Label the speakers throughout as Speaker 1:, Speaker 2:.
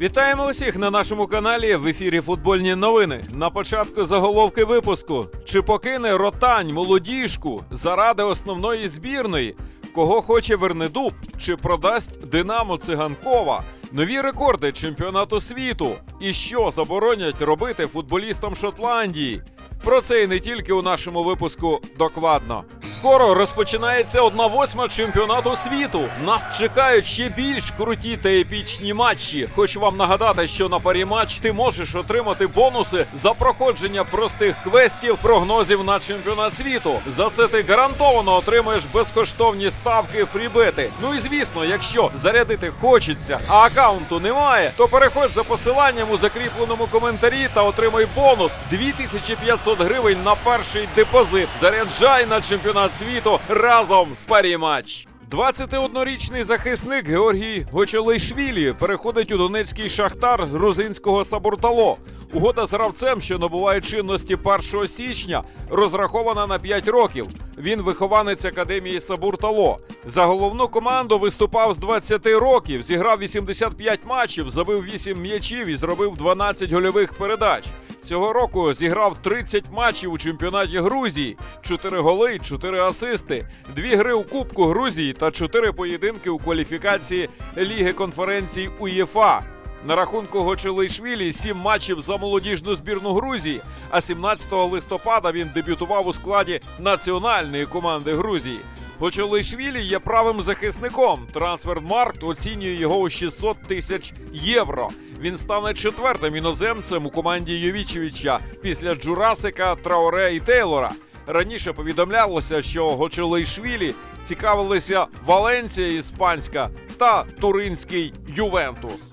Speaker 1: Вітаємо усіх на нашому каналі в ефірі Футбольні новини. На початку заголовки випуску: чи покине ротань молодіжку заради основної збірної? Кого хоче Вернедуб? Чи продасть Динамо Циганкова? Нові рекорди чемпіонату світу. І що заборонять робити футболістам Шотландії? Про це і не тільки у нашому випуску докладно. Скоро розпочинається 1-8 чемпіонату світу. Нас чекають ще більш круті та епічні матчі. Хочу вам нагадати, що на парі матч ти можеш отримати бонуси за проходження простих квестів, прогнозів на чемпіонат світу. За це ти гарантовано отримаєш безкоштовні ставки, фрібети. Ну і звісно, якщо зарядити хочеться, а аккаунту немає, то переходь за посиланням у закріпленому коментарі та отримай бонус 2500 гривень на перший депозит. Заряджай на чемпіонат світу разом з парі матч. 21-річний захисник Георгій Гочелейшвілі переходить у Донецький шахтар грузинського Сабуртало. Угода з гравцем, що набуває чинності 1 січня, розрахована на 5 років. Він вихованець академії Сабуртало. За головну команду виступав з 20 років, зіграв 85 матчів, забив 8 м'ячів і зробив 12 гольових передач. Цього року зіграв 30 матчів у чемпіонаті Грузії, 4 голи, 4 асисти, 2 гри у Кубку Грузії та 4 поєдинки у кваліфікації Ліги конференцій УЄФА. На рахунку Гочелейшвілі 7 матчів за молодіжну збірну Грузії, а 17 листопада він дебютував у складі національної команди Грузії. Гочелейшвілі є правим захисником. Трансфермаркт оцінює його у 600 тисяч євро. Він стане четвертим іноземцем у команді Йовічевича після Джурасика, Траоре і Тейлора. Раніше повідомлялося, що Гочелейшвілі цікавилися Валенція іспанська та туринський Ювентус.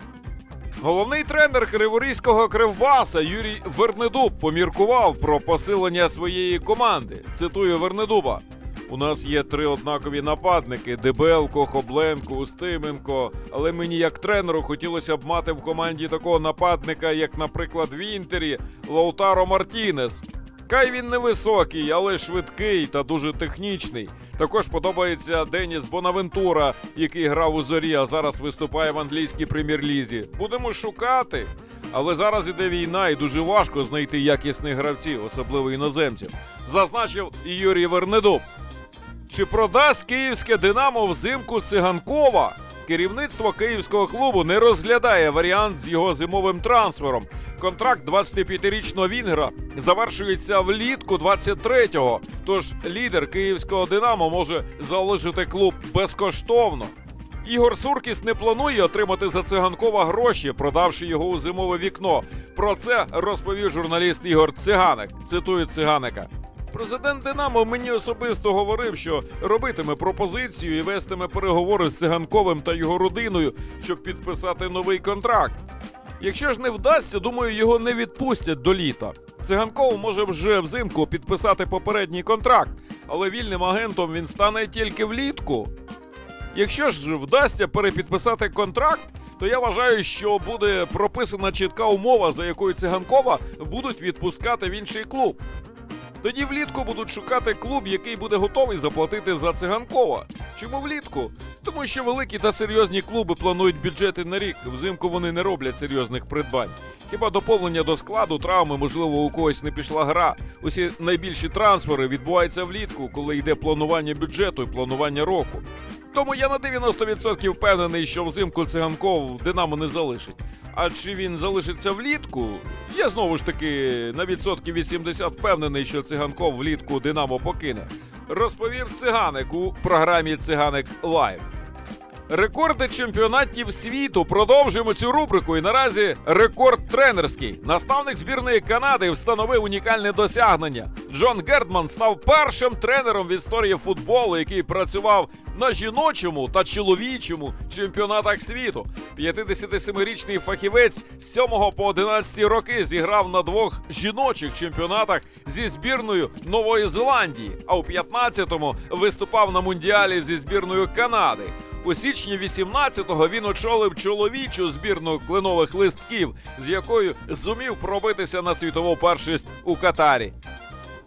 Speaker 1: Головний тренер криворізького кривбаса Юрій Вернедуб поміркував про посилення своєї команди. Цитую Вернедуба. У нас є три однакові нападники: Дебелко, Хобленко, Устименко. Але мені, як тренеру, хотілося б мати в команді такого нападника, як, наприклад, в Інтері Лаутаро Мартінес. Кай він невисокий, але швидкий та дуже технічний. Також подобається Деніс Бонавентура, який грав у зорі, а зараз виступає в англійській прем'єр-лізі. Будемо шукати. Але зараз іде війна, і дуже важко знайти якісних гравців, особливо іноземців. Зазначив і Юрій Вернедуб. Чи продасть київське Динамо взимку циганкова? Керівництво київського клубу не розглядає варіант з його зимовим трансфером. Контракт 25-річного Вінгера завершується влітку 23-го. Тож лідер київського Динамо може залишити клуб безкоштовно. Ігор Суркіс не планує отримати за циганкова гроші, продавши його у зимове вікно. Про це розповів журналіст Ігор Циганик. Цитую циганика. Президент Динамо мені особисто говорив, що робитиме пропозицію і вестиме переговори з циганковим та його родиною, щоб підписати новий контракт. Якщо ж не вдасться, думаю, його не відпустять до літа. Циганков може вже взимку підписати попередній контракт, але вільним агентом він стане тільки влітку. Якщо ж вдасться перепідписати контракт, то я вважаю, що буде прописана чітка умова, за якою циганкова будуть відпускати в інший клуб. Тоді влітку будуть шукати клуб, який буде готовий заплатити за циганкова. Чому влітку? Тому що великі та серйозні клуби планують бюджети на рік. Взимку вони не роблять серйозних придбань. Хіба доповнення до складу, травми, можливо, у когось не пішла гра. Усі найбільші трансфери відбуваються влітку, коли йде планування бюджету і планування року. Тому я на 90% впевнений, що взимку циганков Динамо не залишить. А чи він залишиться влітку? Я знову ж таки на відсотків 80 впевнений, що циганков влітку Динамо покине. Розповів циганик у програмі Циганик Лайв. Рекорди чемпіонатів світу. Продовжуємо цю рубрику. І наразі рекорд тренерський. Наставник збірної Канади встановив унікальне досягнення. Джон Гердман став першим тренером в історії футболу, який працював на жіночому та чоловічому чемпіонатах світу. 57-річний фахівець з 7 по 11 роки зіграв на двох жіночих чемпіонатах зі збірною Нової Зеландії, а у 15-му виступав на мундіалі зі збірною Канади. У січні 18-го він очолив чоловічу збірну кленових листків, з якою зумів пробитися на світову першість у Катарі.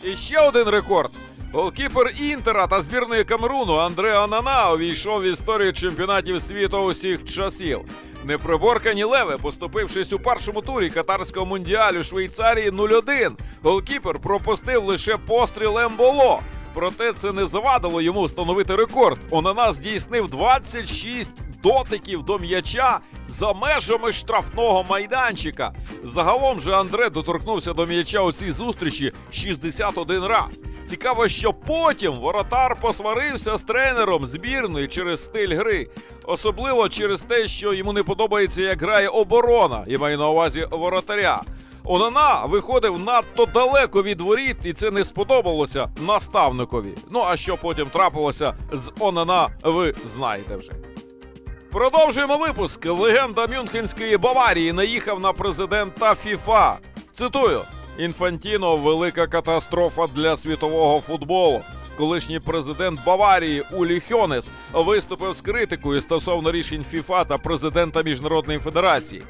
Speaker 1: І ще один рекорд. Голкіпер Інтера та збірної Камеруну Андре Анана увійшов в історію чемпіонатів світу усіх часів. Неприборкані леви, поступившись у першому турі катарського мундіалю Швейцарії 0-1. Голкіпер пропустив лише постріл Емболо. Проте це не завадило йому встановити рекорд. Онана здійснив 26 дотиків до м'яча за межами штрафного майданчика. Загалом же Андре доторкнувся до м'яча у цій зустрічі 61 раз. Цікаво, що потім воротар посварився з тренером збірної через стиль гри, особливо через те, що йому не подобається, як грає оборона, і маю на увазі воротаря. Онана виходив надто далеко від воріт, і це не сподобалося наставникові. Ну а що потім трапилося з Онана, ви знаєте вже. Продовжуємо випуск. Легенда Мюнхенської Баварії наїхав на президента ФІФА. Цитую: Інфантіно велика катастрофа для світового футболу. Колишній президент Баварії Улі Хьонес виступив з критикою стосовно рішень ФІФА та президента Міжнародної федерації.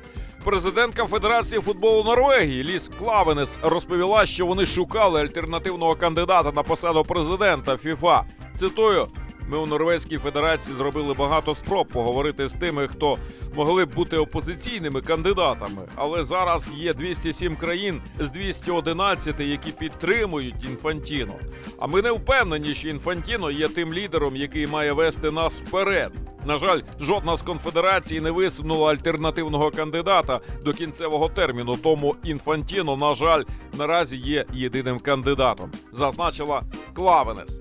Speaker 1: Президентка Федерації футболу Норвегії Ліс Клавенес розповіла, що вони шукали альтернативного кандидата на посаду президента ФІФА. Цитую: ми у Норвезькій Федерації зробили багато спроб поговорити з тими, хто могли б бути опозиційними кандидатами. Але зараз є 207 країн з 211, які підтримують інфантіно. А ми не впевнені, що інфантіно є тим лідером, який має вести нас вперед. На жаль, жодна з конфедерацій не висунула альтернативного кандидата до кінцевого терміну. Тому інфантіно, на жаль, наразі є єдиним кандидатом, зазначила Клавенес.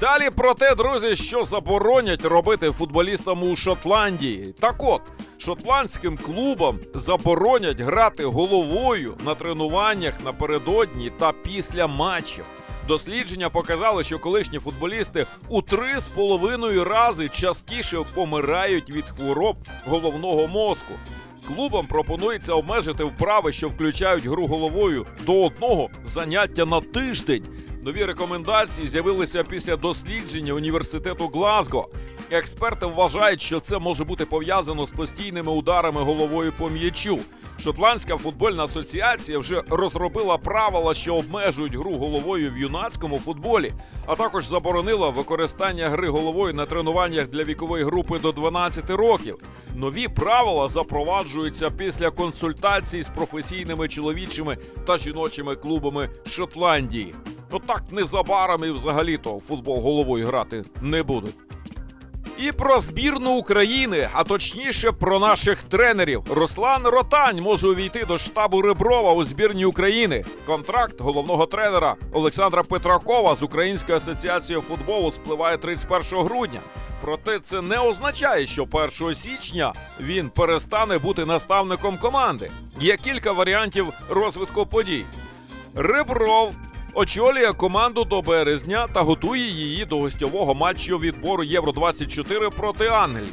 Speaker 1: Далі про те, друзі, що заборонять робити футболістам у Шотландії. Так от, шотландським клубам заборонять грати головою на тренуваннях напередодні та після матчів. Дослідження показали, що колишні футболісти у три з половиною рази частіше помирають від хвороб головного мозку. Клубам пропонується обмежити вправи, що включають гру головою до одного заняття на тиждень. Нові рекомендації з'явилися після дослідження університету Глазго. Експерти вважають, що це може бути пов'язано з постійними ударами головою по м'ячу. Шотландська футбольна асоціація вже розробила правила, що обмежують гру головою в юнацькому футболі, а також заборонила використання гри головою на тренуваннях для вікової групи до 12 років. Нові правила запроваджуються після консультацій з професійними чоловічими та жіночими клубами Шотландії. Ну так незабаром і взагалі-то футбол головою грати не будуть. І про збірну України, а точніше про наших тренерів. Руслан Ротань може увійти до штабу Реброва у збірні України. Контракт головного тренера Олександра Петракова з Українською асоціацією футболу спливає 31 грудня. Проте це не означає, що 1 січня він перестане бути наставником команди. Є кілька варіантів розвитку подій. Ребров очолює команду до березня та готує її до гостьового матчу відбору Євро 24 проти Англії.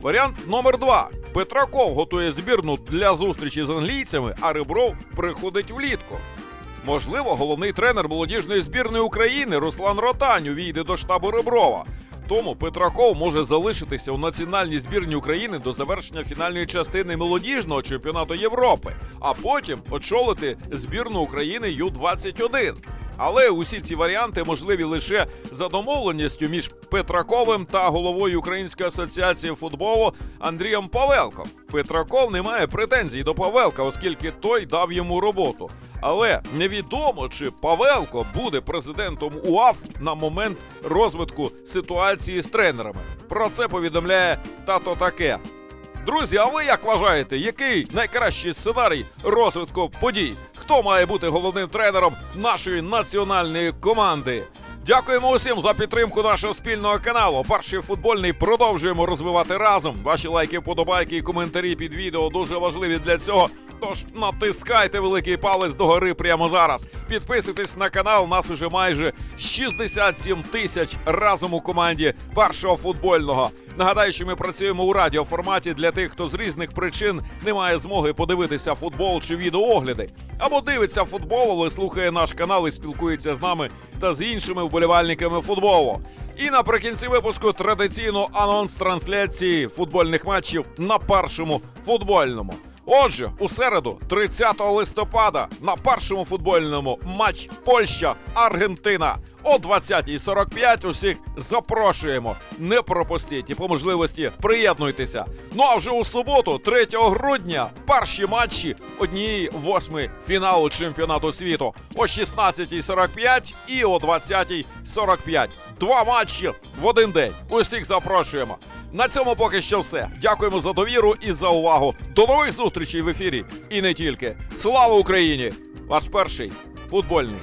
Speaker 1: Варіант номер два. Петраков готує збірну для зустрічі з англійцями, а Ребров приходить влітку. Можливо, головний тренер молодіжної збірної України Руслан Ротань увійде до штабу Реброва. Тому Петраков може залишитися у національній збірні України до завершення фінальної частини молодіжного чемпіонату Європи, а потім очолити збірну України Ю-21. Але усі ці варіанти можливі лише за домовленістю між Петраковим та головою Української асоціації футболу Андрієм Павелком. Петраков не має претензій до Павелка, оскільки той дав йому роботу. Але невідомо, чи Павелко буде президентом УАФ на момент розвитку ситуації з тренерами. Про це повідомляє тато таке. Друзі, а ви як вважаєте, який найкращий сценарій розвитку подій? Хто має бути головним тренером нашої національної команди? Дякуємо усім за підтримку нашого спільного каналу. Перший футбольний продовжуємо розвивати разом. Ваші лайки, вподобайки і коментарі під відео дуже важливі для цього. Тож натискайте великий палець догори прямо зараз. Підписуйтесь на канал. Нас уже майже 67 тисяч разом у команді першого футбольного. Нагадаю, що ми працюємо у радіоформаті для тих, хто з різних причин не має змоги подивитися футбол чи відеоогляди, або дивиться футбол, але слухає наш канал і спілкується з нами та з іншими вболівальниками футболу. І наприкінці випуску традиційно анонс трансляції футбольних матчів на першому футбольному. Отже, у середу, 30 листопада, на першому футбольному матч Польща Аргентина о 20.45. Усіх запрошуємо. Не пропустіть і по можливості приєднуйтеся. Ну а вже у суботу, 3 грудня, перші матчі однієї восьми фіналу чемпіонату світу о 16.45 і о 20.45. Два матчі в один день. Усіх запрошуємо. На цьому поки що все. Дякуємо за довіру і за увагу. До нових зустрічей в ефірі. І не тільки. Слава Україні! Ваш перший футбольний